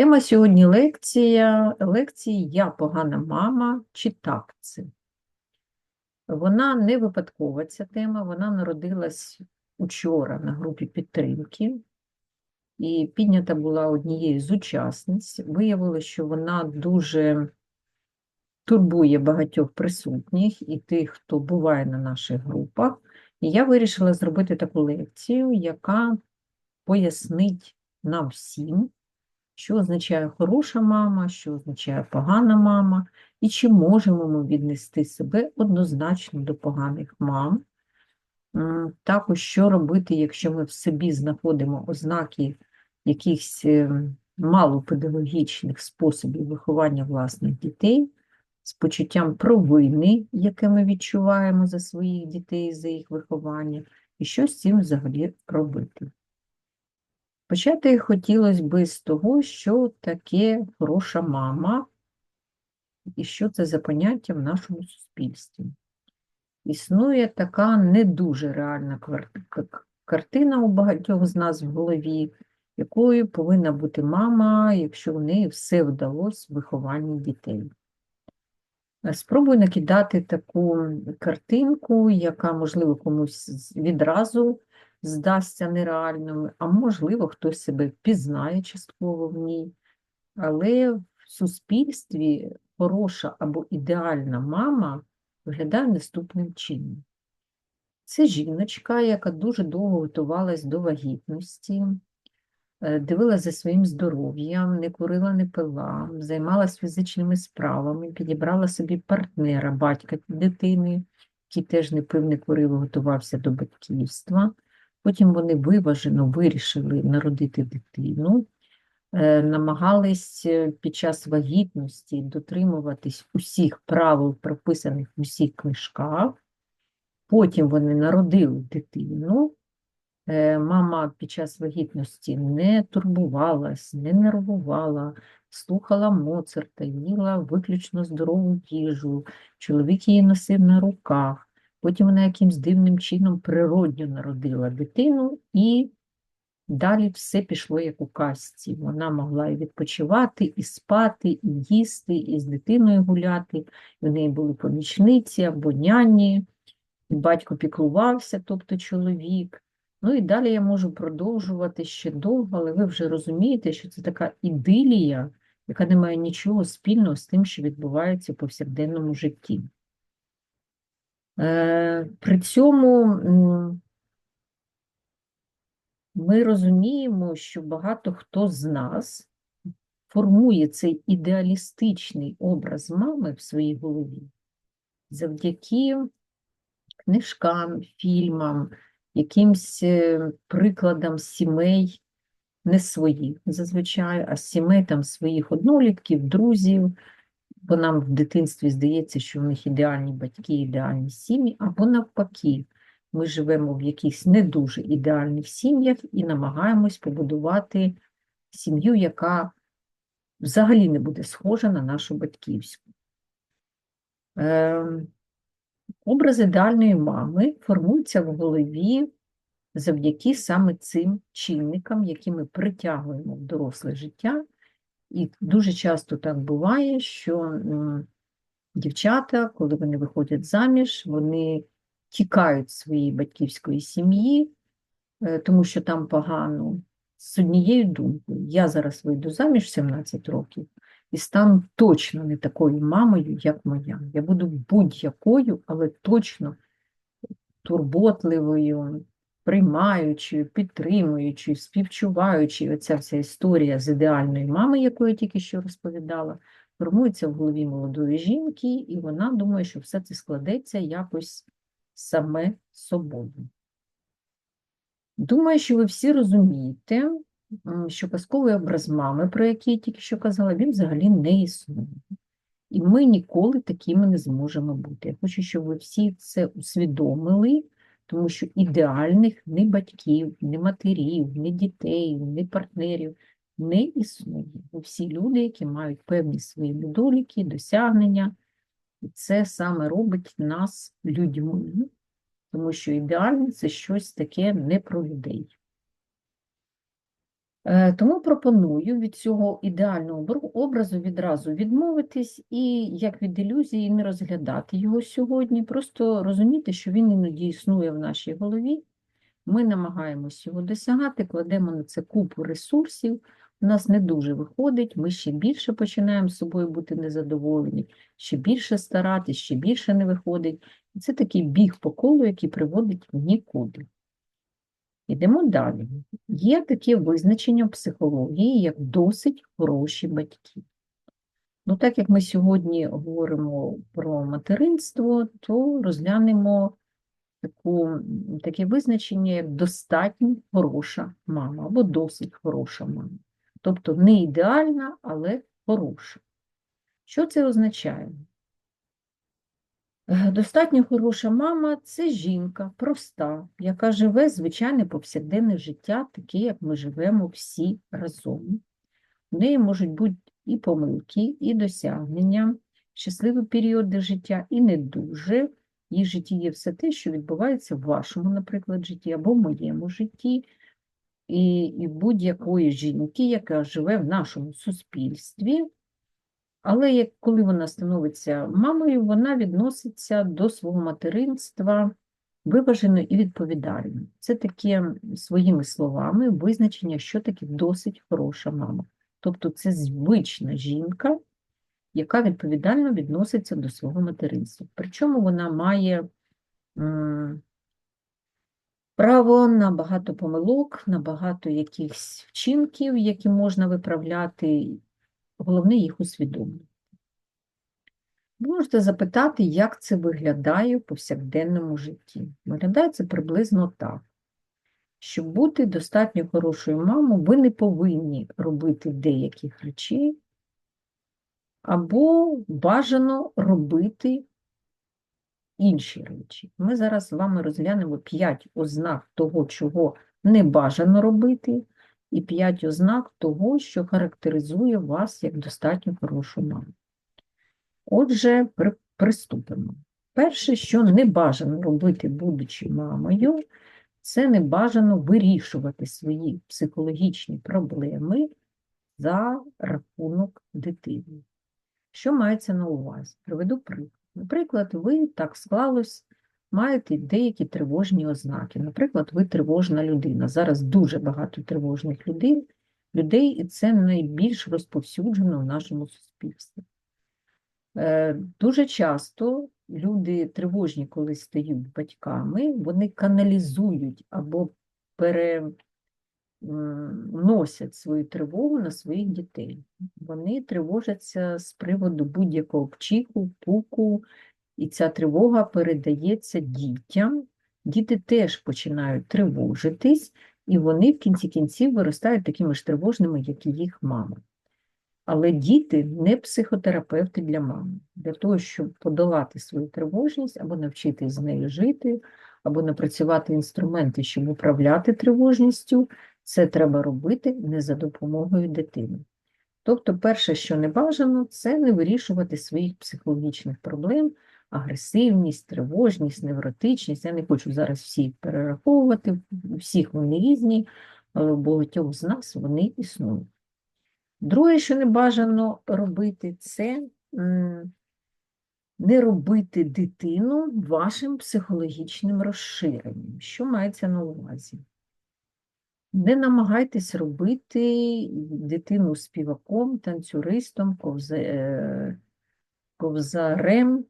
Тема сьогодні лекція, лекції Я погана мама чи так це. Вона не випадкова ця тема, вона народилась учора на групі підтримки і піднята була однією з учасниць. Виявилося, що вона дуже турбує багатьох присутніх і тих, хто буває на наших групах. І я вирішила зробити таку лекцію, яка пояснить нам всім, що означає хороша мама, що означає погана мама, і чи можемо ми віднести себе однозначно до поганих мам. Також, що робити, якщо ми в собі знаходимо ознаки якихось е, малопедагогічних способів виховання власних дітей, з почуттям провини, яке ми відчуваємо за своїх дітей, за їх виховання, і що з цим взагалі робити. Почати хотілося б з того, що таке хороша мама і що це за поняття в нашому суспільстві. Існує така не дуже реальна картина у багатьох з нас в голові, якою повинна бути мама, якщо в неї все вдалося в вихованні дітей. Е, Спробуй накидати таку картинку, яка, можливо, комусь відразу здасться нереальною, а можливо, хтось себе впізнає частково в ній. Але в суспільстві хороша або ідеальна мама виглядає наступним чином. Це жіночка, яка дуже довго готувалась до вагітності, е, дивилась за своїм здоров'ям, не курила, не пила, займалась фізичними справами, підібрала собі партнера, батька дитини, який теж не пив, не курив, готувався до батьківства. Потім вони виважено вирішили народити дитину, е, намагались е, під час вагітності дотримуватись усіх правил, прописаних в усіх книжках. Потім вони народили дитину. Е, Мама під час вагітності не турбувалась, не нервувала, слухала Моцарта, їла виключно здорову їжу, чоловік її носив на руках. Потім вона якимсь дивним чином природньо народила дитину, і далі все пішло як у казці. Вона могла і відпочивати, і спати, і їсти, і з дитиною гуляти. В неї були помічниці або няні, батько піклувався, тобто чоловік. Ну і далі я можу продовжувати ще довго, але ви вже розумієте, що це така ідилія, яка не має нічого спільного з тим, що відбувається в повсякденному житті. Е, При цьому ми розуміємо, що багато хто з нас формує цей ідеалістичний образ мами в своїй голові завдяки книжкам, фільмам, якимсь е, прикладам сімей, не своїх зазвичай, а сімей там своїх однолітків, друзів, бо нам в дитинстві здається, що в них ідеальні батьки, ідеальні сім'ї, або навпаки, ми живемо в якихось не дуже ідеальних сім'ях і намагаємось побудувати сім'ю, яка взагалі не буде схожа на нашу батьківську. Ем, Образ ідеальної мами формується в голові завдяки саме цим чинникам, які ми притягуємо в доросле життя. І дуже часто так буває, що дівчата, коли вони виходять заміж, вони тікають з своєї батьківської сім'ї, е, тому що там погано, з однією думкою. Я зараз вийду заміж 17 років і стану точно не такою мамою, як моя. Я буду будь-якою, але точно турботливою, приймаючою, підтримуючою, співчуваючою. Оця вся історія з ідеальної мами, яку я тільки що розповідала, формується в голові молодої жінки, і вона думає, що все це складеться якось саме собою. Думаю, що ви всі розумієте, що казковий образ мами, про який я тільки що казала, він взагалі не існує. І ми ніколи такими не зможемо бути. Я хочу, щоб ви всі це усвідомили, тому що ідеальних ні батьків, ні матерів, ні дітей, ні партнерів не існує. Всі люди, які мають певні свої недоліки, досягнення, і це саме робить нас людьми, тому що ідеальне це щось таке не про людей. Е, Тому пропоную від цього ідеального образу відразу відмовитись і, як від ілюзії, не розглядати його сьогодні, просто розуміти, що він іноді існує в нашій голові. Ми намагаємось його досягати, кладемо на це купу ресурсів. У нас не дуже виходить, ми ще більше починаємо з собою бути незадоволені, ще більше старатись, ще більше не виходить. Це такий біг по колу, який приводить нікуди. Йдемо далі. Є таке визначення в психології, як досить хороші батьки. Ну, так як ми сьогодні говоримо про материнство, то розглянемо таку, таке визначення, як достатньо хороша мама або досить хороша мама. Тобто не ідеальна, але хороша. Що це означає? Достатньо хороша мама це жінка проста, яка живе звичайне повсякденне життя, таке, як ми живемо всі разом. В неї можуть бути і помилки, і досягнення, щасливі періоди життя, і не дуже. Її житті є все те, що відбувається в вашому, наприклад, житті або в моєму житті, і, і будь-якої жінки, яка живе в нашому суспільстві. Але як коли вона становиться мамою, вона відноситься до свого материнства виважено і відповідально. Це таке своїми словами визначення, що таке досить хороша мама. Тобто це звична жінка, яка відповідально відноситься до свого материнства. Причому вона має право на багато помилок, на багато якихось вчинків, які можна виправляти, головне їх усвідомлювати. Можете запитати, як це виглядає в повсякденному житті. Виглядає це приблизно так. Щоб бути достатньо хорошою мамою, ви не повинні робити деяких речей, або бажано робити інші речі. Ми зараз з вами розглянемо 5 ознак того, чого не бажано робити, і 5 ознак того, що характеризує вас як достатньо хорошу маму. Отже, при- приступимо. Перше, що не бажано робити, будучи мамою, це не бажано вирішувати свої психологічні проблеми за рахунок дитини. Що мається на увазі? Приведу приклад. Наприклад, ви так склалось, маєте деякі тривожні ознаки. Наприклад, ви тривожна людина. Зараз дуже багато тривожних людей, людей і це найбільш розповсюджено в нашому суспільстві. Е, Дуже часто люди тривожні, коли стають батьками, вони каналізують або переносять свою тривогу на своїх дітей. Вони тривожаться з приводу будь-якого вчиху, пуку, і ця тривога передається дітям. Діти теж починають тривожитись, і вони в кінці кінців виростають такими ж тривожними, як і їх мама. Але діти не психотерапевти для мами. Для того, щоб подолати свою тривожність або навчитись з нею жити, або напрацювати інструменти, щоб управляти тривожністю, це треба робити не за допомогою дитини. Тобто, перше, що не бажано, це не вирішувати своїх психологічних проблем, агресивність, тривожність, невротичність. Я не хочу зараз всіх перераховувати, всіх вони різні, але у багатьох з нас вони існують. Друге, що не бажано робити, це не робити дитину вашим психологічним розширенням. Що мається на увазі? Не намагайтесь робити дитину співаком, танцюристом, ковзе- е, ковзарем,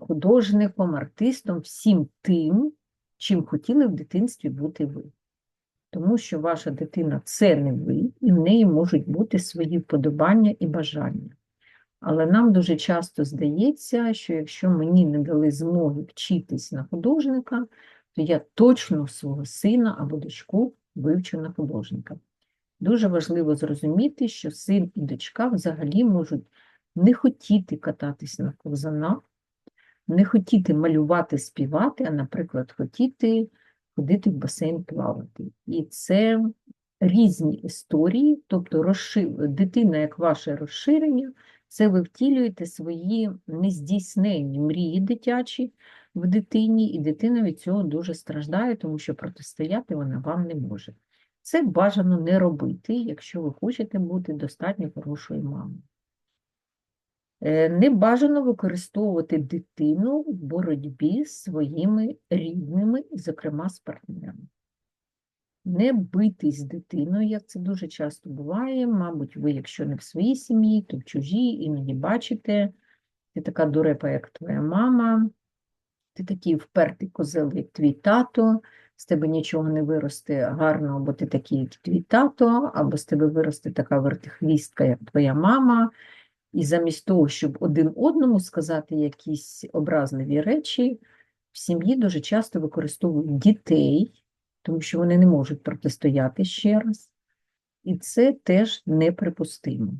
художником, артистом, всім тим, чим хотіли в дитинстві бути ви. Тому що ваша дитина це не ви, і в неї можуть бути свої вподобання і бажання. Але нам дуже часто здається, що якщо мені не дали змоги вчитись на художника, то я точно свого сина або дочку вивчу на художника. Дуже важливо зрозуміти, що син і дочка взагалі можуть не хотіти кататись на ковзанах, не хотіти малювати, співати, а, наприклад, хотіти ходити в басейн плавати. І це різні історії, тобто розши... дитина як ваше розширення, це ви втілюєте свої нездійсненні мрії дитячі в дитині, і дитина від цього дуже страждає, тому що протистояти вона вам не може. Це бажано не робити, якщо ви хочете бути достатньо хорошою мамою. Е, Не бажано використовувати дитину в боротьбі з своїми рідними, зокрема з партнерами. Не битись з дитиною, як це дуже часто буває. Мабуть, ви, якщо не в своїй сім'ї, то в чужій, іноді бачите, ти така дурепа, як твоя мама, ти такий впертий козел, як твій тато, з тебе нічого не виросте гарно, або ти такий, як твій тато, або з тебе виросте така вертихвістка, як твоя мама. І замість того, щоб один одному сказати якісь образливі речі, в сім'ї дуже часто використовують дітей, тому що вони не можуть протистояти ще раз. І це теж неприпустимо.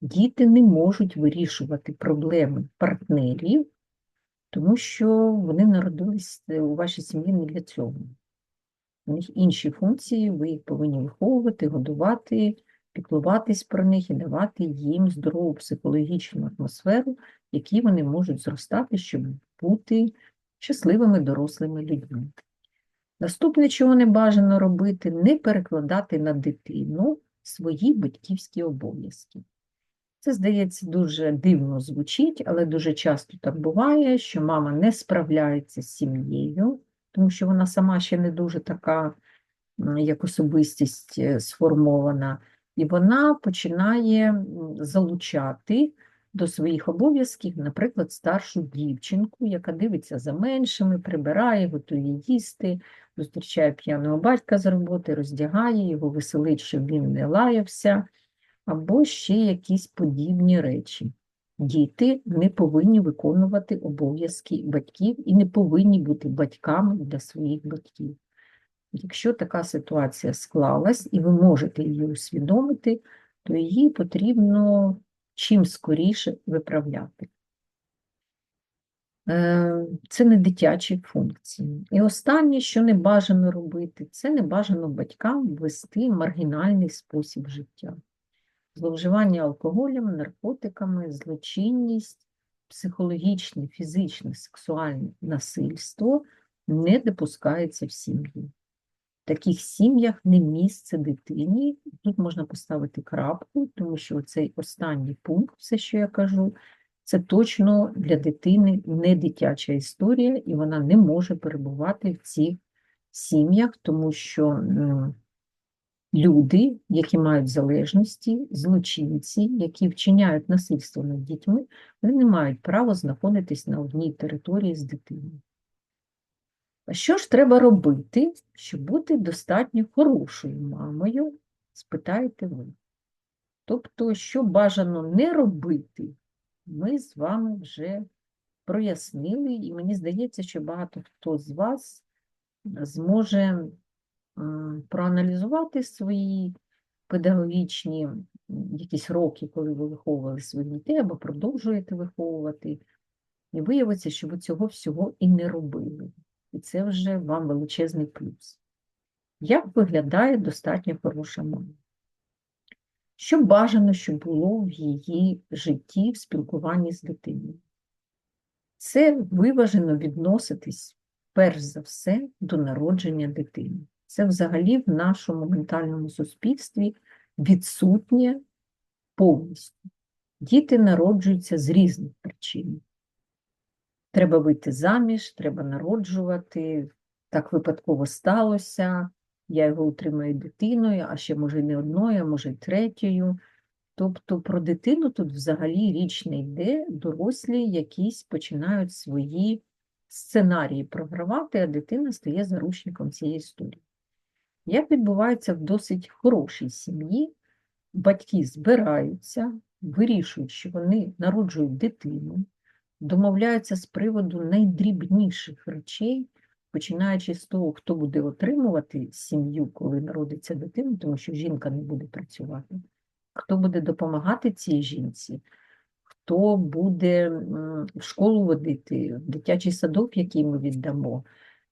Діти не можуть вирішувати проблеми партнерів, тому що вони народились е, у вашій сім'ї не для цього. У них інші функції, ви їх повинні виховувати, годувати, піклуватись про них і давати їм здорову психологічну атмосферу, в якій вони можуть зростати, щоб бути щасливими дорослими людьми. Наступне, чого не бажано робити, не перекладати на дитину свої батьківські обов'язки. Це, здається, дуже дивно звучить, але дуже часто так буває, що мама не справляється з сім'єю, тому що вона сама ще не дуже така, як особистість е, сформована, і вона починає залучати до своїх обов'язків, наприклад, старшу дівчинку, яка дивиться за меншими, прибирає, готує їсти, зустрічає п'яного батька з роботи, роздягає його, веселить, щоб він не лаявся, або ще якісь подібні речі. Діти не повинні виконувати обов'язки батьків і не повинні бути батьками для своїх батьків. Якщо така ситуація склалась і ви можете її усвідомити, то її потрібно чим скоріше виправляти. Е, Це не дитячі функції. І останнє, що не бажано робити, це не бажано батькам вести маргінальний спосіб життя. Зловживання алкоголем, наркотиками, злочинність, психологічне, фізичне, сексуальне насильство не допускається в сім'ї. Таких сім'ях не місце дитині. Тут можна поставити крапку, тому що цей останній пункт, все, що я кажу, це точно для дитини не дитяча історія, і вона не може перебувати в цих сім'ях, тому що люди, які мають залежності, злочинці, які вчиняють насильство над дітьми, вони не мають права знаходитись на одній території з дитиною. А що ж треба робити, щоб бути достатньо хорошою мамою, спитаєте ви. Тобто, що бажано не робити, ми з вами вже прояснили, і мені здається, що багато хто з вас зможе проаналізувати свої педагогічні якісь роки, коли ви виховували своїх дітей або продовжуєте виховувати, і виявиться, що ви цього всього і не робили. І це вже вам величезний плюс. Як виглядає достатньо хороша мама? Що бажано, щоб було в її житті в спілкуванні з дитиною? Це виважено відноситись, перш за все, до народження дитини. Це взагалі в нашому ментальному суспільстві відсутнє повністю. Діти народжуються з різних причин. Треба вийти заміж, треба народжувати, так випадково сталося, я його утримую дитиною, а ще, може, не одною, а може, й третьою. Тобто про дитину тут взагалі річ не йде, дорослі якісь починають свої сценарії програвати, а дитина стає заручником цієї історії. Як відбувається в досить хорошій сім'ї, батьки збираються, вирішують, що вони народжують дитину, домовляються з приводу найдрібніших речей, починаючи з того, хто буде отримувати сім'ю, коли народиться дитина, тому що жінка не буде працювати, хто буде допомагати цій жінці, хто буде в школу водити, в дитячий садок, який ми віддамо,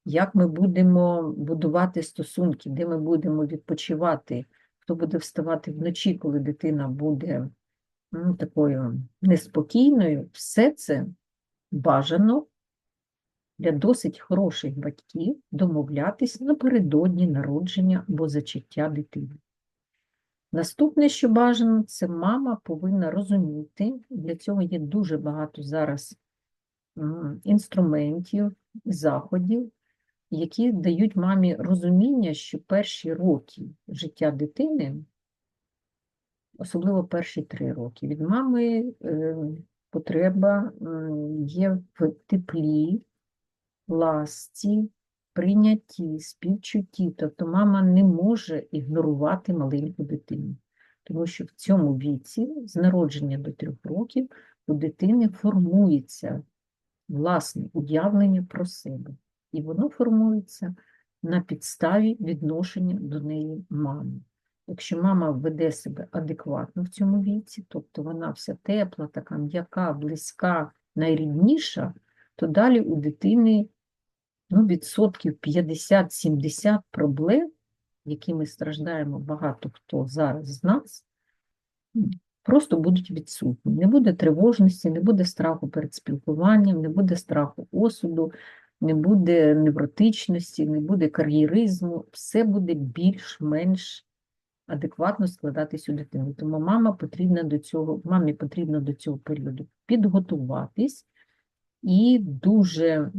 як ми будемо будувати стосунки, де ми будемо відпочивати, хто буде вставати вночі, коли дитина буде ну, такою неспокійною, все це бажано для досить хороших батьків домовлятись напередодні народження або зачаття дитини. Наступне, що бажано, це мама повинна розуміти, для цього є дуже багато зараз інструментів, заходів, які дають мамі розуміння, що перші роки життя дитини, особливо перші три роки, від мами е, потреба є в теплі, ласці, прийнятті, співчутті. Тобто мама не може ігнорувати маленьку дитину, тому що в цьому віці, з народження до трьох років, у дитини формується власне уявлення про себе. І воно формується на підставі відношення до неї мами. Якщо мама веде себе адекватно в цьому віці, тобто вона вся тепла, така м'яка, близька, найрідніша, то далі у дитини ну, відсотків 50-70 проблем, якими страждаємо багато хто зараз з нас, просто будуть відсутні. Не буде тривожності, не буде страху перед спілкуванням, не буде страху осуду, не буде невротичності, не буде кар'єризму, все буде більш-менш адекватно складатись у дитини. Тому мама потрібна до цього, мамі потрібно до цього періоду підготуватись і дуже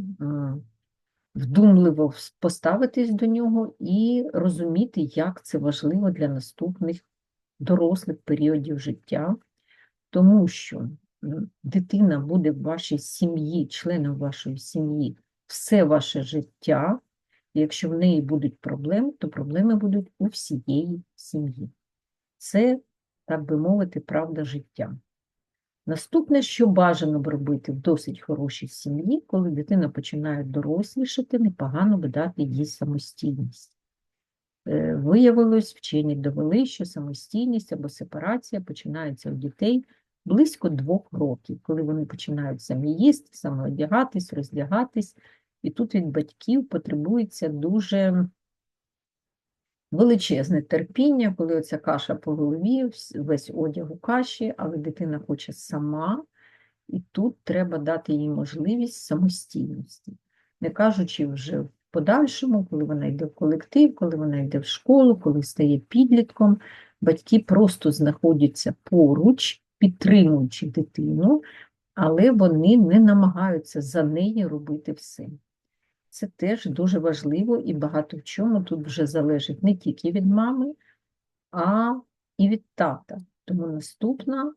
вдумливо поставитись до нього і розуміти, як це важливо для наступних дорослих періодів життя, тому що дитина буде в вашій сім'ї, членом вашої сім'ї все ваше життя. Якщо в неї будуть проблеми, то проблеми будуть у всієї сім'ї. Це, так би мовити, правда життя. Наступне, що бажано б робити в досить хорошій сім'ї, коли дитина починає дорослішати, непогано би дати їй самостійність. Е, Виявилось, вчені довели, що самостійність або сепарація починається у дітей близько двох років, коли вони починають самі їсти, самоодягатись, роздягатись, і тут від батьків потребується дуже величезне терпіння, коли оця каша по голові, весь одяг у каші, але дитина хоче сама, і тут треба дати їй можливість самостійності. Не кажучи вже в подальшому, коли вона йде в колектив, коли вона йде в школу, коли стає підлітком, батьки просто знаходяться поруч, підтримуючи дитину, але вони не намагаються за неї робити все. Це теж дуже важливо і багато в чому тут вже залежить не тільки від мами, а і від тата. Тому наступна,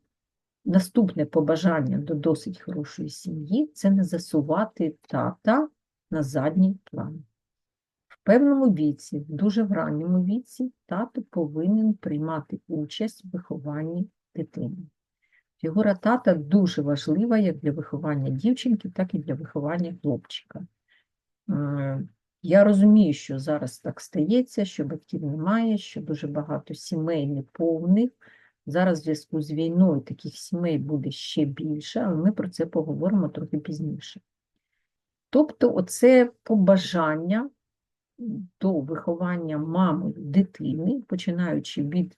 наступне побажання до досить хорошої сім'ї це не засувати тата на задній план. В певному віці, в дуже ранньому віці, тато повинен приймати участь в вихованні дитини. Фігура тата дуже важлива як для виховання дівчинки, так і для виховання хлопчика. Е, Я розумію, що зараз так стається, що батьків немає, що дуже багато сімей неповних. Зараз в зв'язку з війною таких сімей буде ще більше, але ми про це поговоримо трохи пізніше. Тобто, оце побажання до виховання мамою дитини, починаючи від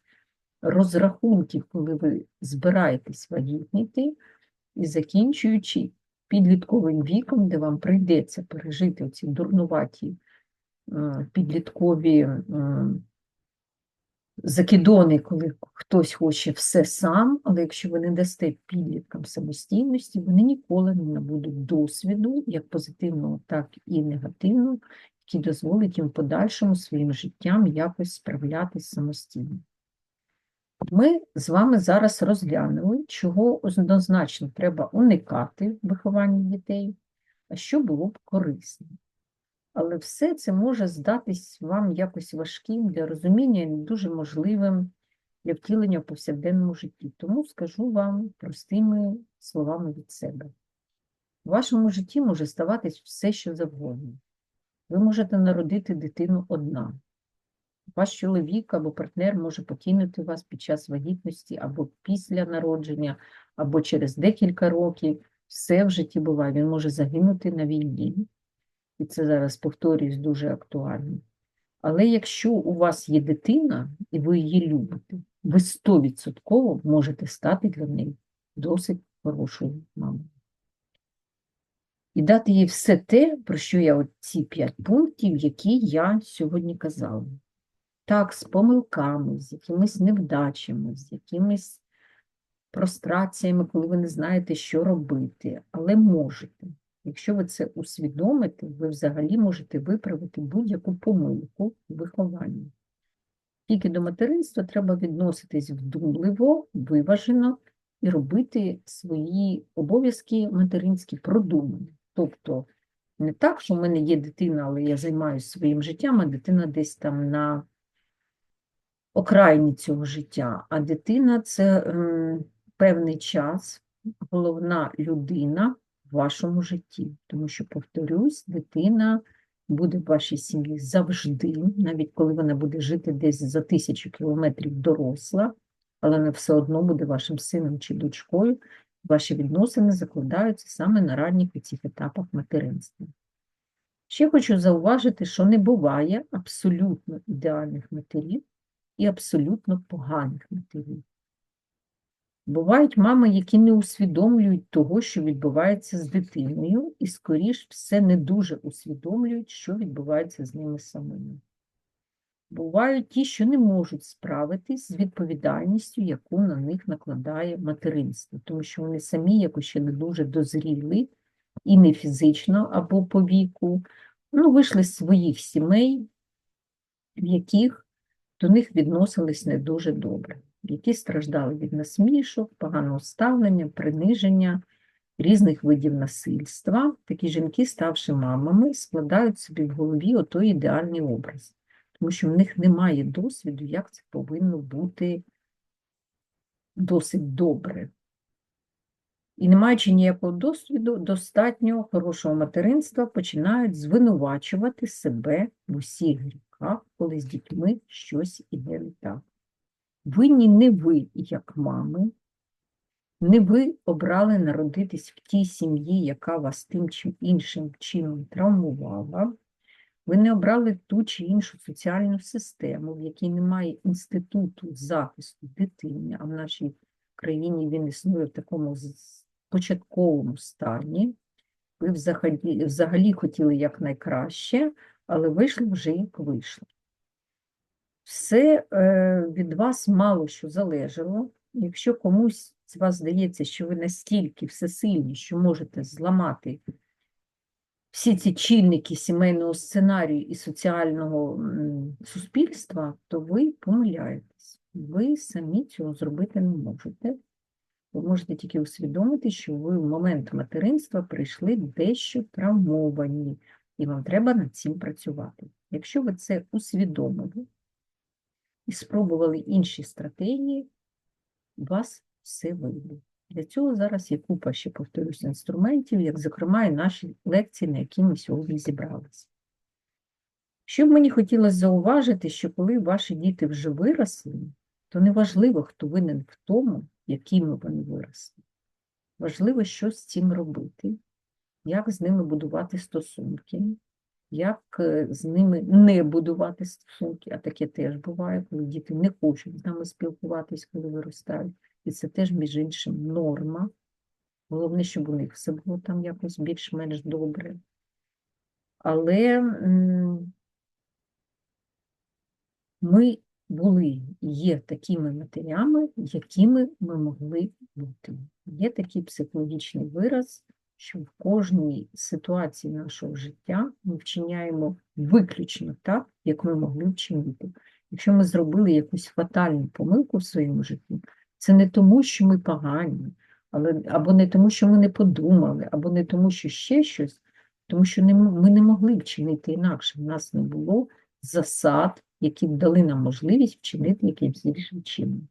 розрахунків, коли ви збираєтесь вагітніти, і закінчуючи підлітковим віком, де вам прийдеться пережити ці дурнуваті е, підліткові е, закидони, коли хтось хоче все сам, але якщо ви не дасте підліткам самостійності, вони ніколи не набудуть досвіду, як позитивного, так і негативного, який дозволить їм подальшому своїм життям якось справлятись самостійно. Ми з вами зараз розглянули, чого однозначно треба уникати в вихованні дітей, а що було б корисно. Але все це може здатись вам якось важким для розуміння і не дуже можливим для втілення в повсякденному житті. Тому скажу вам простими словами від себе. У вашому житті може ставатись все, що завгодно. Ви можете народити дитину одна. Ваш чоловік або партнер може покинути вас під час вагітності або після народження, або через декілька років. Все в житті буває. Він може загинути на війні. І це зараз, повторюсь, дуже актуально. Але якщо у вас є дитина і ви її любите, ви 100% можете стати для неї досить хорошою мамою. і дати їй все те, про що я от ці п'ять пунктів, які я сьогодні казала. Так, з помилками, з якимись невдачами, з якимись простраціями, коли ви не знаєте, що робити, але можете. Якщо ви це усвідомите, ви взагалі можете виправити будь-яку помилку в вихованні. Тільки до материнства треба відноситись вдумливо, виважено і робити свої обов'язки материнські продумані. Тобто не так, що в мене є дитина, але я займаюся своїм життям, а дитина десь там на окраїні цього життя, а дитина це певний час, головна людина в вашому житті. Тому що, повторюсь, дитина буде в вашій сім'ї завжди, навіть коли вона буде жити десь за тисячу кілометрів доросла, але вона все одно буде вашим сином чи дочкою. Ваші відносини закладаються саме на ранніх цих етапах материнства. Ще хочу зауважити, що не буває абсолютно ідеальних матерів і абсолютно поганих матерів. Бувають мами, які не усвідомлюють того, що відбувається з дитиною, і, скоріш все, не дуже усвідомлюють, що відбувається з ними самими. Бувають ті, що не можуть справитись з відповідальністю, яку на них накладає материнство, тому що вони самі якось ще не дуже дозріли і не фізично або по віку, ну, вийшли з своїх сімей, в яких до них відносились не дуже добре, які страждали від насмішок, поганого ставлення, приниження, різних видів насильства. Такі жінки, ставши мамами, складають собі в голові отой ідеальний образ, тому що в них немає досвіду, як це повинно бути досить добре. І не маючи ніякого досвіду, достатньо хорошого материнства починають звинувачувати себе в усіх гріхах, коли з дітьми щось іде не так. Винні не ви, як мами, не ви обрали народитись в тій сім'ї, яка вас тим чи іншим чином травмувала. Ви не обрали ту чи іншу соціальну систему, в якій немає інституту захисту дитини, а в нашій країні він існує в такому початковому стані. Ви взагалі, взагалі хотіли якнайкраще, але вийшло вже як вийшло. Все е, від вас мало що залежало. Якщо комусь з вас здається, що ви настільки всесильні, що можете зламати всі ці чинники сімейного сценарію і соціального суспільства, то ви помиляєтесь. Ви самі цього зробити не можете. Ви можете тільки усвідомити, що ви в момент материнства прийшли дещо травмовані, і вам треба над цим працювати. Якщо ви це усвідомили і спробували інші стратегії, у вас все вийде. Для цього зараз є купа, ще повторюсь, інструментів, як, зокрема, і наші лекції, на які ми сьогодні зібралися. Що б мені хотілося зауважити, що коли ваші діти вже виросли, то неважливо, хто винен в тому, якими вони виросли. Важливо, що з цим робити, як з ними будувати стосунки, як е, з ними не будувати стосунки, а таке теж буває, коли діти не хочуть з нами спілкуватись, коли виростають. І це теж, між іншим, норма. Головне, щоб у них все було там якось більш-менш добре. Але ми були, є такими матерями, якими ми могли бути. Є такий психологічний вираз, що в кожній ситуації нашого життя ми вчиняємо виключно так, як ми могли вчинити. Якщо ми зробили якусь фатальну помилку в своєму житті, це не тому, що ми погані, але, або не тому, що ми не подумали, або не тому, що ще щось, тому що не, ми не могли вчинити інакше. В нас не було засад, які б дали нам можливість вчинити якимось іншим чином.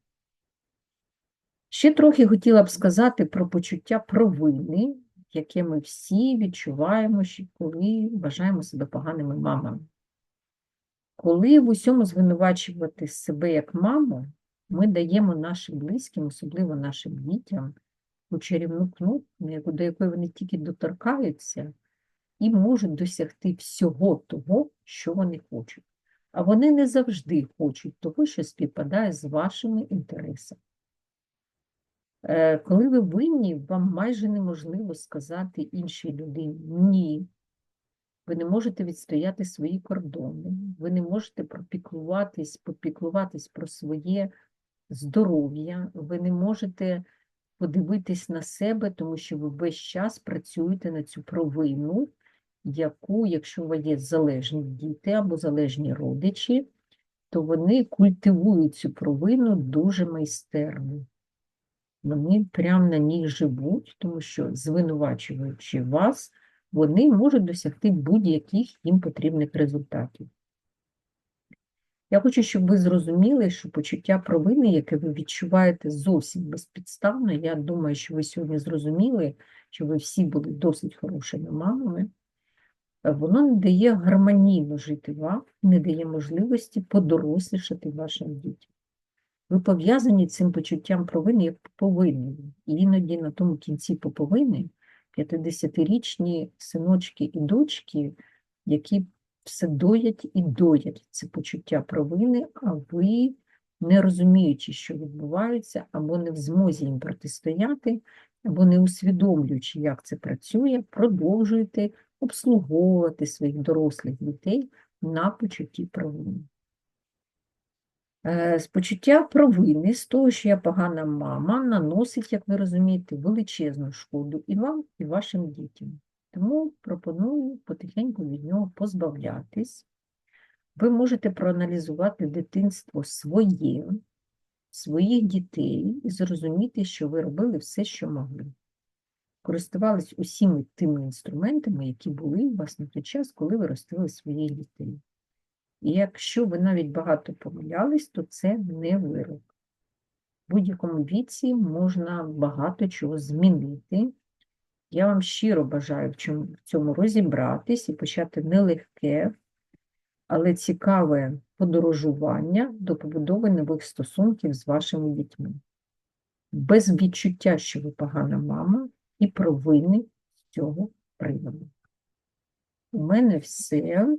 Ще трохи хотіла б сказати про почуття провини, яке ми всі відчуваємо, коли вважаємо себе поганими мамами. Коли в усьому звинувачувати себе як маму, ми даємо нашим близьким, особливо нашим дітям, у чарівну кнопку, до якої вони тільки доторкаються, і можуть досягти всього того, що вони хочуть. А вони не завжди хочуть того, що співпадає з вашими інтересами. Е, Коли ви винні, вам майже неможливо сказати іншій людині ні. Ви не можете відстояти свої кордони, ви не можете пропіклуватись, попіклуватись про своє здоров'я, ви не можете подивитись на себе, тому що ви весь час працюєте на цю провину, яку, якщо у вас є залежні діти або залежні родичі, то вони культивують цю провину дуже майстерно. Вони прямо на ній живуть, тому що, звинувачуючи вас, вони можуть досягти будь-яких їм потрібних результатів. Я хочу, щоб ви зрозуміли, що почуття провини, яке ви відчуваєте зовсім безпідставно, я думаю, що ви сьогодні зрозуміли, що ви всі були досить хорошими мамами, воно не дає гармонійно жити вам, не дає можливості подорослішати вашим дітям. Ви пов'язані цим почуттям провини як поповиною. І іноді на тому кінці поповини 50-річні синочки і дочки, які все доять і доять це почуття провини, а ви, не розуміючи, що відбувається, або не в змозі їм протистояти, або не усвідомлюючи, як це працює, продовжуєте обслуговувати своїх дорослих дітей на почутті провини. Е, З почуття провини, з того, що я погана мама, наносить, як ви розумієте, величезну шкоду і вам, і вашим дітям. Тому пропоную потихеньку від нього позбавлятись. Ви можете проаналізувати дитинство своє, своїх дітей і зрозуміти, що ви робили все, що могли. Користувались усіми тими інструментами, які були у вас на той час, коли ви ростили своїх дітей. І якщо ви навіть багато помилялись, то це не вирок. В будь-якому віці можна багато чого змінити. Я вам щиро бажаю в цьому розібратись і почати нелегке, але цікаве подорожування до побудови нових стосунків з вашими дітьми. Без відчуття, що ви погана мама, і провини з цього приводу. У мене все.